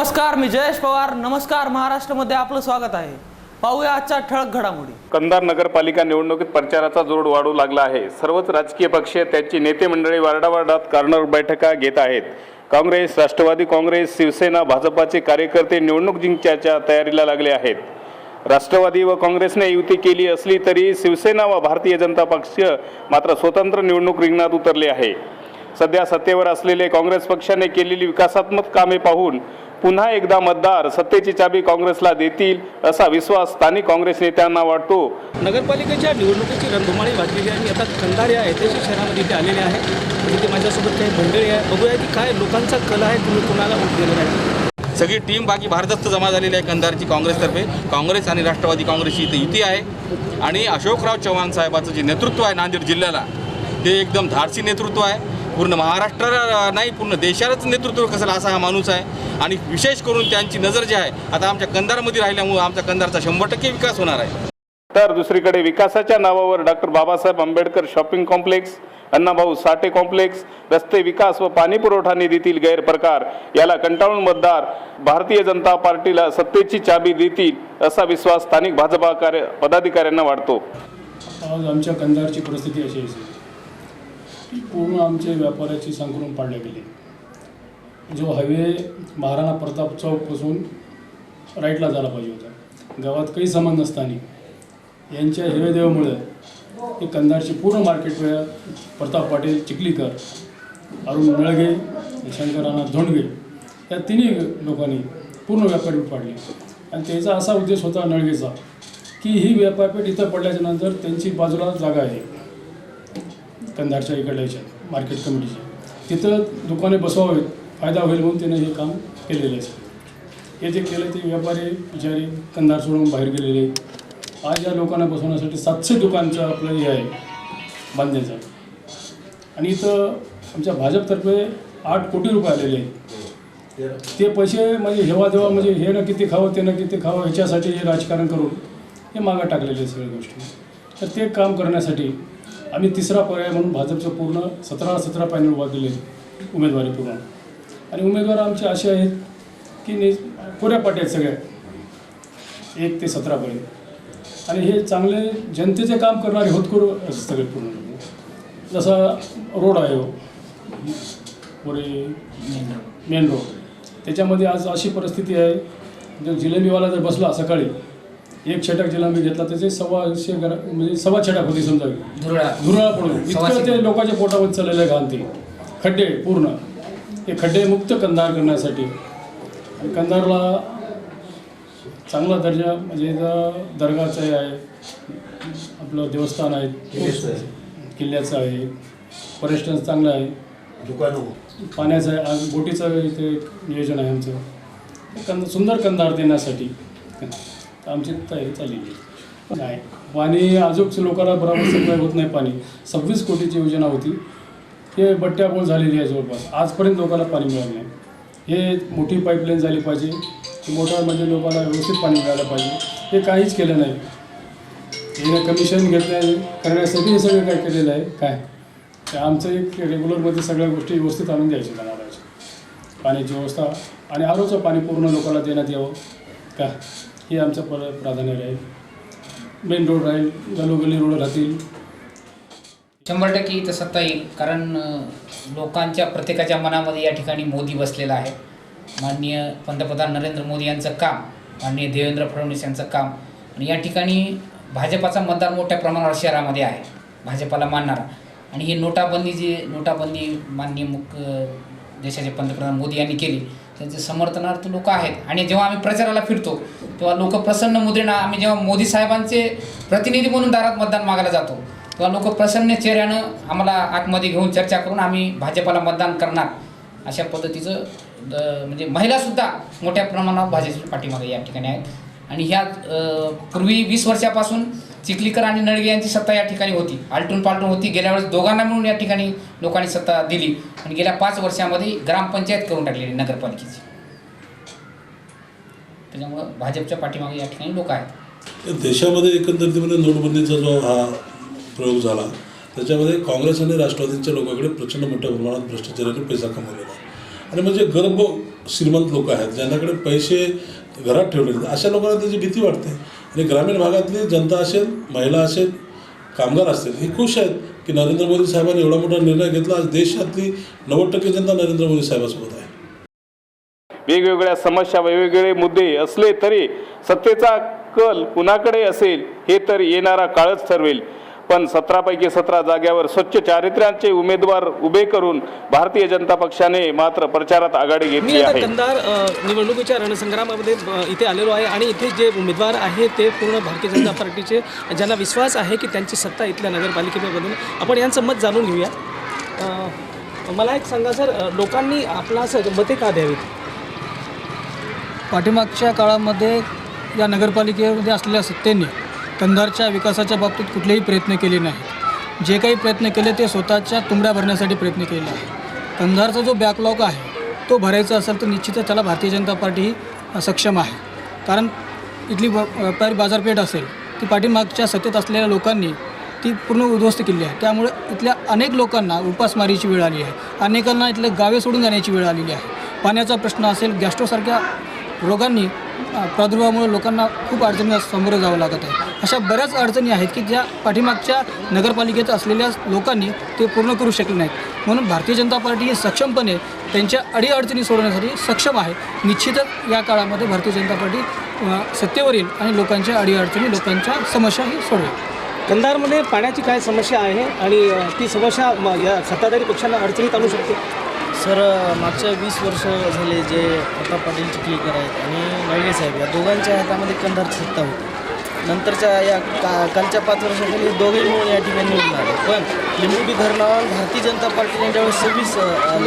नमस्कार मी जयेश पवार. नमस्कार महाराष्ट्रामध्ये आपलं स्वागत आहे. पाहूया आजच्या ठळक घडामोडी. कंधार नगरपालिका निवडणुकीत प्रचाराचा जोड वाढू लागला आहे. सर्वच राजकीय पक्ष त्यांची नेते मंडळी वार्डावार्डात कॉर्नर बैठका घेत आहेत. काँग्रेस राष्ट्रवादी काँग्रेस शिवसेना भाजपाचे कार्यकर्ते निवडणूक जिंकण्याच्या तयारीला लागले आहेत. राष्ट्रवादी व काँग्रेसने युती केली असली तरी शिवसेना व भारतीय जनता पक्ष मात्र स्वतंत्र निवडणूक रिंगणात उतरले आहे. सध्या सत्तेवर असलेले काँग्रेस पक्षाने केलेली विकासात्मक कामे पाहून पुन्हा एकदा मतदार सत्तेची चाबी काँग्रेसला देतील असा विश्वास स्थानिक काँग्रेस नेत्यांना वाटतो. नगरपालिकेच्या निवडणुकीची रणधुमाळी वाजलेली आहे मी आता कंधार या ऐतिहासिक शहरामध्ये इथे आलेले आहे तिथे माझ्यासोबत काही मंडळी आहे बघूया की काय लोकांचा कल आहे तुम्ही कोणाला वोट देणार आहे? सगळी टीम बाकी भारतस्थ जमा झालेली आहे कंधारची काँग्रेसतर्फे. काँग्रेस आणि राष्ट्रवादी काँग्रेसची इथे युती आहे. आणि अशोकराव चव्हाण साहेबाचं जे नेतृत्व आहे नांदेड जिल्ह्याला ते एकदम धाडसी नेतृत्व आहे. पूर्ण महाराष्ट्राला नाही पूर्ण देशालाच नेतृत्व कसं असा हा माणूस आहे. आणि विशेष करून त्यांची नजर जी आहे आता आमच्या कंधारमध्ये राहिल्यामुळं आमच्या कंधारचा शंभर टक्के विकास होणार आहे. तर दुसरीकडे विकासाच्या नावावर doctor Babasaheb Ambedkar shopping complex Annabhau Sathe complex रस्ते विकास व पाणी पुरवठा निधीतील गैरप्रकार याला कंटाळून मतदार भारतीय जनता पार्टीला सत्तेची चाबी देतील असा विश्वास स्थानिक भाजपा कार्य पदाधिकाऱ्यांना वाटतो आज आमच्या कंधारची परिस्थिती अशी असेल पूर्ण आमचे व्यापाराची संकलन पाडले गेले. जो हायवे महाराणा प्रताप चौकपासून राईटला झाला पाहिजे होता. गावात काही संबंध नसताना यांच्या हेवेदेवामुळे हे कंधारची पूर्ण मार्केट वेळा प्रताप पाटील चिखलीकर अरुण नळगे राणा धोंडगे या तिन्ही लोकांनी पूर्ण व्यापारपीठ पाडली. आणि त्याचा असा उद्देश होता नळगेचा की ही व्यापारपीठ इथं पडल्याच्या नंतर त्यांची बाजूला जागा आहे. कंधारच्या इकडल्या याच्यात मार्केट कमिटीचे तिथं दुकाने बसवावेत फायदा होईल म्हणून त्यानं हे काम केलेलं आहे. हे जे केलं ते व्यापारी बिचारे कंधार सोडून बाहेर गेलेले. आज या लोकांना बसवण्यासाठी सातशे दुकानचं आपलं हे आहे बांधण्याचं. आणि इथं आमच्या भाजपतर्फे आठ कोटी रुपये आलेले आहेत. ते पैसे म्हणजे हेवा देवा म्हणजे हे ना किती खावं ते ना किती खावं ह्याच्यासाठी हे राजकारण करून हे मागं टाकलेले सगळ्या गोष्टी. तर ते काम करण्यासाठी आम्ही तिसरा पर्याय म्हणून भाजपचं पूर्ण सतरा सतरा पॅनल उभा केले उमेदवारी पूर्ण. आणि उमेदवार आमचे असे आहेत की ने कोऱ्या पाट्या आहेत सगळ्या. एक ते सतरापर्यंत आणि हे चांगले जनतेचे काम करणारे होतकरू सगळे पूर्ण. जसा रोड आहे हो. पुढे मेन रोड. त्याच्यामध्ये आज अशी परिस्थिती आहे जर जिलेबीवाला जर बसला सकाळी एक छटाक जिलेबी घेतला त्याचे सव्वाशे ग्रा म्हणजे सव्वा छटाक होती समजा. धुरळा. पडून इतकं ते लोकांच्या पोटामध्ये चाललेलं आहे घाण ते. खड्डे पूर्ण. हे खड्डे मुक्त कंधार करण्यासाठी. आणि कंधारला चांगला दर्जा म्हणजे दर्गाचं हे आहे. आपलं देवस्थान आहे. किल्ल्याचं आहे. पर्यटन चांगलं आहे. पाण्याचं आहे. बोटीचं इथे नियोजन आहे आमचं. कंद सुंदर कंधार देण्यासाठी. आमची तयारी चाललेली आहे. नाही. पाणी अजून लोकांना बरोबर सप्लाय होत नाही पाणी. सव्वीस कोटीची योजना होती. हे बट्ट्याबोळ झालेली आहे जवळपास. आजपर्यंत लोकांना पाणी मिळालं नाही. हे मोठी पाईपलाईन झाली पाहिजे. मोठा म्हणजे लोकांना व्यवस्थित पाणी मिळालं पाहिजे. हे काहीच केलं नाही. हे कमिशन घेतलं करण्यासाठी हे सगळं काय केलेलं आहे. काय? आमचं एक रेग्युलरमध्ये सगळ्या गोष्टी व्यवस्थित आणून द्यायच्या त्यांना पाण्याची व्यवस्था आणि आरोचं पाणी पूर्ण लोकांना देण्यात यावं. का? हे आमचं पर प्राधान्य राहील मेन रोड राहील गलोगली रोड राहतील. शंभर टक्के इथं सत्ता येईल कारण लोकांच्या प्रत्येकाच्या मनामध्ये या ठिकाणी मोदी बसलेला आहे. माननीय पंतप्रधान नरेंद्र मोदी यांचं काम माननीय देवेंद्र फडणवीस यांचं काम आणि या ठिकाणी भाजपाचा मतदार मोठ्या प्रमाणावर शहरामध्ये आहे. भाजपाला मानणारा. आणि ही नोटाबंदी जी नोटाबंदी माननीय मुख्य देशाचे पंतप्रधान मोदी यांनी केली. त्यांचे समर्थनार्थ लोक आहेत. आणि जेव्हा आम्ही प्रचाराला फिरतो तेव्हा लोक प्रसन्न मुद्रेनं आम्ही जेव्हा मोदी साहेबांचे प्रतिनिधी म्हणून दारात मतदान मागायला जातो तेव्हा लोक प्रसन्न चेहऱ्यानं आम्हाला आतमध्ये घेऊन चर्चा करून आम्ही भाजपाला मतदान करणार. अशा पद्धतीचं म्हणजे महिलासुद्धा मोठ्या प्रमाणावर भाजपच्या पाठीमागे या ठिकाणी आहेत. आणि ह्या पूर्वी वीस वर्षापासून चिखलीकर आणि नळगे यांची सत्ता या ठिकाणी होती. आलटून पालटून होती. गेल्या वेळेस दोघांना मिळून या ठिकाणी लोकांनी सत्ता दिली. आणि गेल्या पाच वर्षामध्ये ग्रामपंचायत करून टाकलेली नगरपालिकेची. त्याच्यामुळं भाजपच्या पाठीमागे या ठिकाणी लोक आहेत. तर देशामध्ये एकंदरीतमध्ये नोटबंदीचा जो हा प्रयोग झाला त्याच्यामध्ये काँग्रेस आणि राष्ट्रवादीच्या लोकांकडे प्रचंड मोठ्या प्रमाणात भ्रष्टाचाराने पैसा कमवलेला आणि म्हणजे गर्भ श्रीमंत लोक आहेत ज्यांच्याकडे पैसे घरात ठेवले अशा लोकांना त्याची भीती वाटते. आणि ग्रामीण भागातली जनता असेल महिला असेल कामगार असतील हे खुश आहेत की नरेंद्र मोदी साहेबांनी एवढा मोठा निर्णय घेतला. आज देशातली नव्वद टक्के जनता नरेंद्र मोदी साहेबासोबत आहे. वेगवेगळ्या समस्या वेगवेगळे मुद्दे असले तरी सत्तेचा कल कुणाकडे असेल हे तर येणारा काळच ठरवेल. पण सतरापैकी सतरा जाग्यावर स्वच्छ चारित्र्याचे उमेदवार उभे करून भारतीय जनता पक्षाने मात्र प्रचारात आघाडी मी घेतली आहे. कंधार अ, निवडणुकीच्या रणसंग्रामामध्ये इथे आलेलो आहे आणि इथे जे उमेदवार आहे ते पूर्ण भारतीय जनता पार्टीचे ज्यांना विश्वास आहे की त्यांची सत्ता इथल्या नगरपालिकेमध्ये आपण यांचं मत जाणून घेऊया. अ, मला एक सांगा सर लोकांनी आपला असं मते का द्यावीत? पाठीमागच्या काळामध्ये या नगरपालिकेमध्ये असलेल्या सत्तेने कंधारच्या विकासाच्या बाबतीत कुठलेही प्रयत्न केले नाहीत. जे काही प्रयत्न केले ते स्वतःच्या तुंबड्या भरण्यासाठी प्रयत्न केले आहे कंधारचा जो बॅकलॉग आहे तो भरायचा असेल तर निश्चितच त्याला भारतीय जनता पार्टी ही सक्षम आहे. कारण इथली व- व्यापारी बाजारपेठ असेल ती पाठीमागच्या सत्तेत असलेल्या लोकांनी ती पूर्ण उद्ध्वस्त केली आहे. त्यामुळे इथल्या अनेक लोकांना उपासमारीची वेळ आली आहे. अनेकांना इथले गावे सोडून जाण्याची वेळ आलेली आहे. पाण्याचा प्रश्न असेल गॅस्ट्रोसारख्या रोगांनी प्रादुर्भावामुळे लोकांना खूप अडचणींना सामोरं जावं लागत आहे. अशा बऱ्याच अडचणी आहेत की ज्या पाठीमागच्या नगरपालिकेत असलेल्या लोकांनी ते पूर्ण करू शकले नाहीत. म्हणून भारतीय जनता पार्टी ही सक्षमपणे त्यांच्या अडीअडचणी सोडवण्यासाठी सक्षम आहे. निश्चितच या काळामध्ये भारतीय जनता पार्टी सत्तेवरील सत्तेवर येईल आणि लोकांच्या अडीअडचणी लोकांच्या समस्याही सोडवेल. कंधारमध्ये पाण्याची काय समस्या आहे आणि ती समस्या या सत्ताधारी पक्षांना अडचणीत आणू शकते? सर मागच्या वीस वर्ष झाले जे प्रताप पाटील चिखलीकर आहेत आणि नळगे साहेब या दोघांच्या हातामध्ये कंधार सत्ता होती. नंतरच्या या का कालच्या पाच वर्षाखाली दोघे मिळून या ठिकाणी निवडून आले पण लिंबोटी धरणावर भारतीय जनता पार्टीने ज्यावेळेस सव्वीस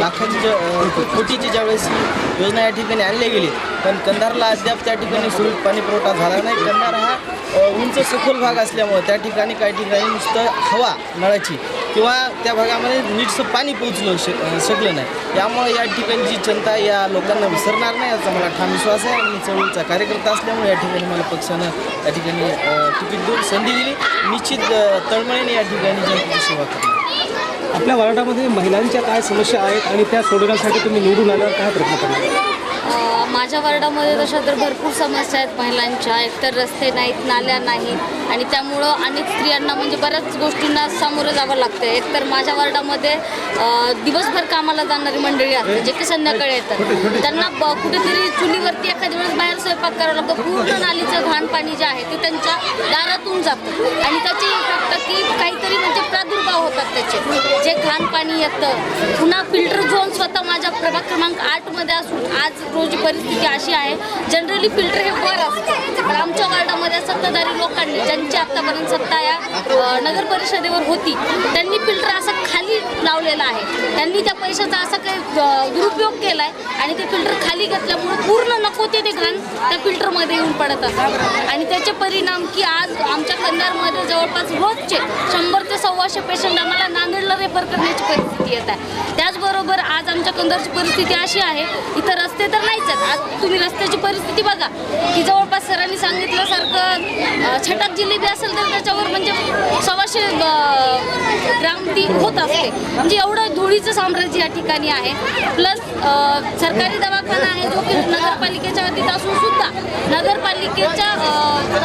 लाखाची ज्या- कोटीची ज्यावेळेस ही योजना या ठिकाणी आणली गेली पण कंधारला अद्याप त्या ठिकाणी सुरळीत पाणी पुरवठा झाला नाही. कंधार हा उंच सखोल भाग असल्यामुळे त्या ठिकाणी काही ठिकाणी नुसतं हवा नळाची. किंवा त्या भागामध्ये नीटसं पाणी पोचलं शक शकलं नाही. यामुळे या ठिकाणी जी जनता या लोकांना विसरणार नाही याचा मला ठाम विश्वास आहे. आणि चळवळीचा कार्यकर्ता असल्यामुळे या ठिकाणी मला पक्षानं या ठिकाणी तिकीट देऊन संधी दिली. निश्चित तळमळीने या ठिकाणी जनतेची सेवा करणार. आपल्या वार्डामध्ये महिलांच्या काय समस्या आहेत आणि त्या सोडवण्यासाठी तुम्ही निवडून आल्यावर काय प्रयत्न करणार? माझ्या वार्डामध्ये तशा तर भरपूर समस्या आहेत महिलांच्या. एकतर रस्ते नाहीत नाल्या नाहीत. आणि त्यामुळं अनेक स्त्रियांना म्हणजे बऱ्याच गोष्टींना सामोरं जावं लागतं. एकतर माझ्या वार्डामध्ये दिवसभर कामाला जाणारी मंडळी असते जे की संध्याकाळी येतात. त्यांना ब कुठेतरी चुलीवरती एखाद्या वेळेस बाहेर स्वयंपाक करावा लागतो. पूर्ण नालीचं घाण पाणी जे आहे ते त्यांच्या दारातून जातं. आणि त्याचे इफेक्ट की काहीतरी म्हणजे प्रादुर्भाव होतात त्याचे. जे घाण पाणी येतं. पुन्हा फिल्टर झोन स्वतः माझ्या प्रभाग क्रमांक आठमध्ये असून आज रोजी परिस्थिती अशी आहे. जनरली फिल्टर हे वर असतं. आमच्या वार्डामध्ये सत्ताधारी लोकांनी ज्यांची आत्तापर्यंत सत्ता या नगर परिषदेवर होती त्यांनी फिल्टर असं खाली लावलेलं आहे. त्यांनी त्या पैशाचा असा काही दुरुपयोग केला आहे आणि ते फिल्टर खाली घेतल्यामुळे पूर्ण नको ते ते घाण त्या फिल्टरमध्ये येऊन पडत असतात. आणि त्याचे परिणाम की आज आमच्या कंधारमध्ये जवळपास रोजचे शंभर ते सव्वाशे पेशंट आम्हाला नांदेडला रेफर करण्याची परिस्थिती येत आहे. त्याचबरोबर आज आमच्या कंधारची परिस्थिती अशी आहे इथं रस्ते तर नाहीच आहेत. आज तुम्ही रस्त्याची परिस्थिती बघा की जवळपास सरांनी सांगितल्यासारखं छटक छटाक जिलेबी असेल तर त्याच्यावर म्हणजे सव्वाशे ग्राम ती होत असते. म्हणजे एवढं धुळीचं साम्राज्य या ठिकाणी आहे. प्लस सरकारी दवाखाना आहे जो की नगरपालिकेच्या हद्दीत असून सुद्धा नगरपालिकेच्या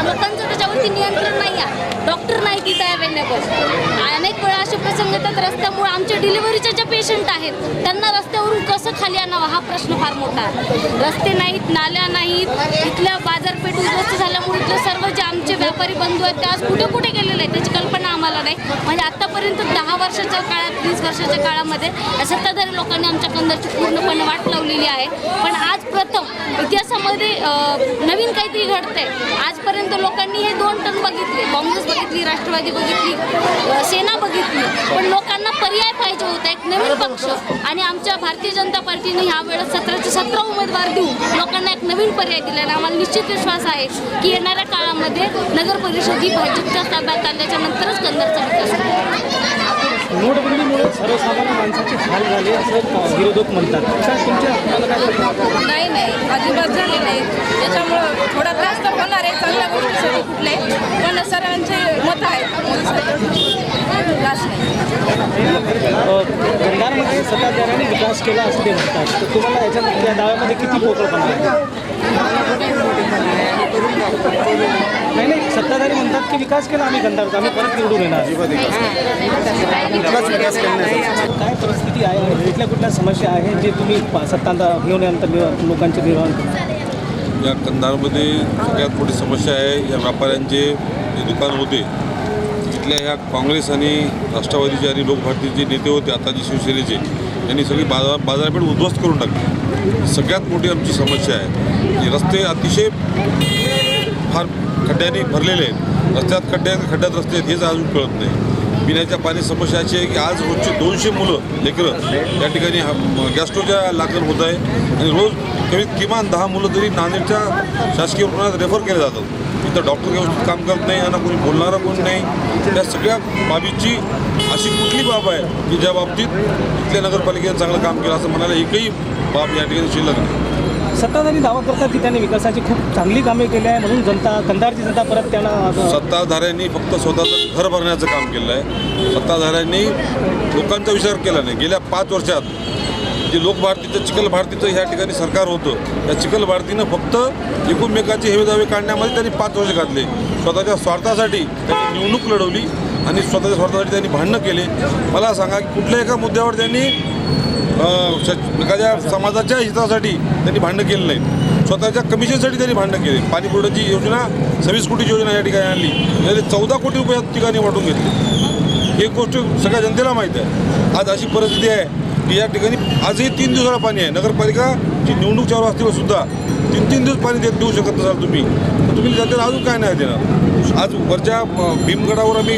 लोकांचं त्याच्यावरती नियंत्रण नाही आहे. डॉक्टर नाही तिथं अवेलेबल आणि संगतात रस्त्यामुळे आमचे डिलिव्हरीच्या ज्या पेशंट आहेत त्यांना रस्त्यावरून कसं खाली आणावं हा प्रश्न फार मोठा आहे. रस्ते नाहीत नाल्या नाहीत इथल्या बाजारपेठ उद्ध्वस्त झाल्यामुळे इथले सर्व जे आमचे व्यापारी बंधू आहेत ते आज कुठे कुठे गेलेले आहेत त्याची कल्पना आम्हाला नाही. म्हणजे आत्तापर्यंत दहा वर्षाच्या काळात वीस वर्षाच्या काळामध्ये सत्ताधारी लोकांनी आमच्या कंदरची पूर्णपणे वाट लावलेली आहे. पण आज प्रथम इतिहासामध्ये नवीन काहीतरी घडतंय. आजपर्यंत लोकांनी हे दोन टन बघितले. काँग्रेस बघितली राष्ट्रवादी बघितली सेना बघितली. पण लोकांना पर्याय पाहिजे होता एक नवीन पक्ष. आणि आमच्या भारतीय जनता पार्टीने ह्या वेळेस सतराचे सतरा उमेदवार देऊन लोकांना एक नवीन पर्याय दिला आणि आम्हाला निश्चित विश्वास आहे की येणाऱ्या काळामध्ये नगर परिषद ही भाजपच्या ताब्यात आल्याच्या नंतरच कंधारचा विकास नोटबंदीमुळे सर्वसामान्य माणसाचे हाल झाले असं विरोधक म्हणतात? नाही नाही. अजिबात झाले नाही. त्याच्यामुळं थोडा त्रास तर होणार आहे. चांगल्या गोष्टीसाठी कुठले पण सर्वांचे मत आहे नाही कंधारमध्ये सत्ताधाऱ्यांनी विकास केला असं ते म्हणतात तर तुम्हाला याच्यात या दाव्यामध्ये किती पोकळपणा आहे नाही नाही सत्ताधारी म्हणतात की विकास केला आम्ही कंधारचा आम्ही परत निवडून येणार काय परिस्थिती आहे कुठल्या कुठल्या समस्या आहेत जे तुम्ही सत्ता घेऊन लोकांचे निर्वहन करता या कंधारमध्ये सगळ्यात मोठी समस्या आहे या व्यापाऱ्यांचे जे दुकान होते आपल्या ह्या काँग्रेस आणि राष्ट्रवादीचे आणि लोकभारतीचे नेते होते आताचे शिवसेनेचे यांनी सगळी बाजार बाजारपेठ उद्ध्वस्त करून टाकली. सगळ्यात मोठी आमची समस्या आहे. की रस्ते अतिशय फार खड्ड्यांनी भरलेले आहेत. रस्त्यात खड्ड्यात खड्ड्यात रस्ते आहेत हेच अजून कळत नाही. पिण्याच्या पाणी समस्या अशी आहे की आज रोजचे दोनशे मुलं लेकरं या ठिकाणी हा गॅस्ट्रोच्या लागण होत आहे. आणि रोज कमीत किमान दहा मुलं तरी नांदेडच्या शासकीय रुग्णालयात रेफर केले जातात. इथं डॉक्टर व्यवस्थित काम करत नाही यांना कोणी बोलणारं कोणी नाही. त्या सगळ्या बाबीची अशी कुठली बाब आहे की ज्या बाबतीत इथल्या नगरपालिकेने चांगलं काम केलं असं म्हणायला एकही बाब या ठिकाणी शिल्लक नाही. सत्ताधारी दावा करतात की त्यांनी विकासाची खूप चांगली कामे केली आहे म्हणून जनता कंधारची जनता परत त्यांना सत्ताधाऱ्यांनी फक्त स्वतःचं घर भरण्याचं काम केलं आहे सत्ताधाऱ्यांनी लोकांचा विचार केला नाही. गेल्या पाच वर्षात जे लोक भारतीचं चिखल भारतीचं ह्या ठिकाणी सरकार होतं त्या चिखल भारतीनं फक्त एकूणमेकाचे हेवे दावे काढण्यामध्ये त्यांनी पाच वर्ष घातले. स्वतःच्या स्वार्थासाठी त्यांनी निवडणूक लढवली आणि स्वतःच्या स्वार्थासाठी त्यांनी भांडणं केले. मला सांगा की कुठल्या एका मुद्द्यावर त्यांनी एखाद्या समाजाच्या हितासाठी त्यांनी भांडणं केलं नाही स्वतःच्या कमिशनसाठी त्यांनी भांडणं केले. पाणी पुरवठ्याची योजना सव्वीस कोटीची योजना या ठिकाणी आणली. त्याने चौदा कोटी रुपये ठिकाणी वाटून घेतले. एक गोष्ट सगळ्या जनतेला माहीत आहे. आज अशी परिस्थिती आहे की या ठिकाणी आजही तीन दिवसाला पाणी आहे. नगरपालिकाची निवडणूक चालू असतील सुद्धा तीन तीन दिवस पाणी देत देऊ शकत नसाल तुम्ही तर तुम्ही जनतेला अजून काय नाही देणार? आज वरच्या भीमगडावर आम्ही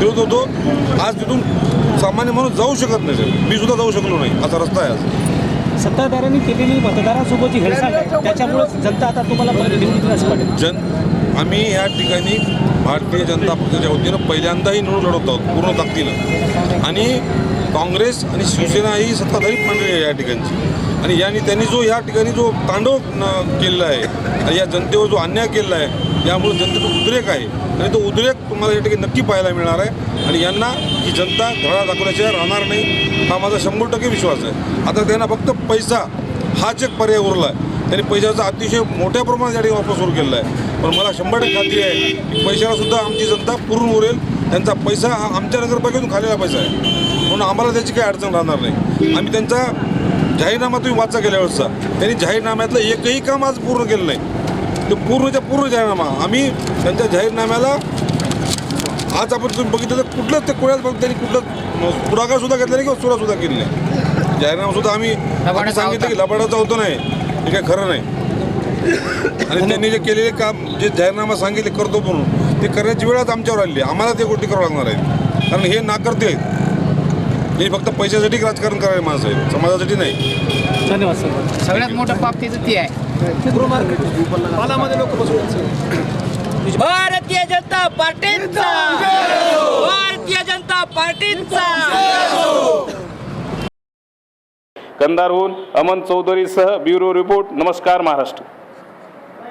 फिरत होतो. आज तिथून सामान्य माणूस जाऊ शकत नाही सर मी सुद्धा जाऊ शकलो नाही. असा रस्ता आहे आज. सत्ताधाऱ्यांनी केलेली मतदारांसोबतची हेळसांड आहे. त्याच्यामुळे जनता आता तुम्हाला जन आम्ही या ठिकाणी भारतीय जनता पक्षाच्या वतीनं पहिल्यांदाही निवडून लढवत आहोत. पूर्ण ताकदीनं. आणि काँग्रेस आणि शिवसेना ही सत्ताधारी मंडळी आहे या ठिकाणची. आणि यांनी त्यांनी जो या ठिकाणी जो तांडव केलेला आहे आणि या जनतेवर जो अन्याय केलेला आहे यामुळे जनतेचा उद्रेक आहे. आणि तो उद्रेक तुम्हाला या ठिकाणी नक्की पाहायला मिळणार आहे. आणि यांना ही जनता धडा दाखवल्याशिवाय राहणार नाही हा माझा शंभर टक्के विश्वास आहे. आता त्यांना फक्त पैसा हाच एक पर्याय उरला आहे. त्यांनी पैशाचा अतिशय मोठ्या प्रमाणात या ठिकाणी वापर सुरू केलेला आहे. पण मला शंभर टक्के खात्री आहे की पैशाला सुद्धा आमची जनता पूर्ण उरेल. त्यांचा पैसा हा आमच्या नगरपालिकेतून खालेला पैसा आहे. म्हणून आम्हाला त्याची काही अडचण राहणार नाही. आम्ही त्यांचा जाहीरनामा तुम्ही वाचा गेल्या वेळेसचा त्यांनी जाहीरनाम्यातलं एकही काम आज पूर्ण केलं नाही. ते पूर्णच्या पूर्ण जाहीरनामा. आम्ही त्यांच्या जाहीरनाम्याला आज आपण तुम्ही बघितलं तर कुठलंच ते कोणाच पण त्यांनी कुठलं पुढाकार सुद्धा घेतला नाही किंवा सुरा सुद्धा केली नाही. जाहीरनामा सुद्धा आम्ही आम्ही सांगितलं की लबाडाचा होतो नाही. हे काय खरं नाही. आणि त्यांनी जे केलेले काम जे जाहीरनामा सांगितले करतो म्हणून ते करण्याची वेळ आज आमच्यावर आहे आम्हाला ते गोष्टी करावं लागणार आहेत. कारण हे नाकर्ते आहेत. हे फक्त पैशासाठी राजकारण करायला माणसं आहेत. समाजासाठी नाही. धन्यवाद सर. सगळ्यात मोठं पाप तिचं ते आहे. लोक भारतीय जनता पार्टीचा. भारतीय जनता पार्टीचा. कंधारहून अमन चौधरीसह ब्युरो रिपोर्ट नमस्कार महाराष्ट्र.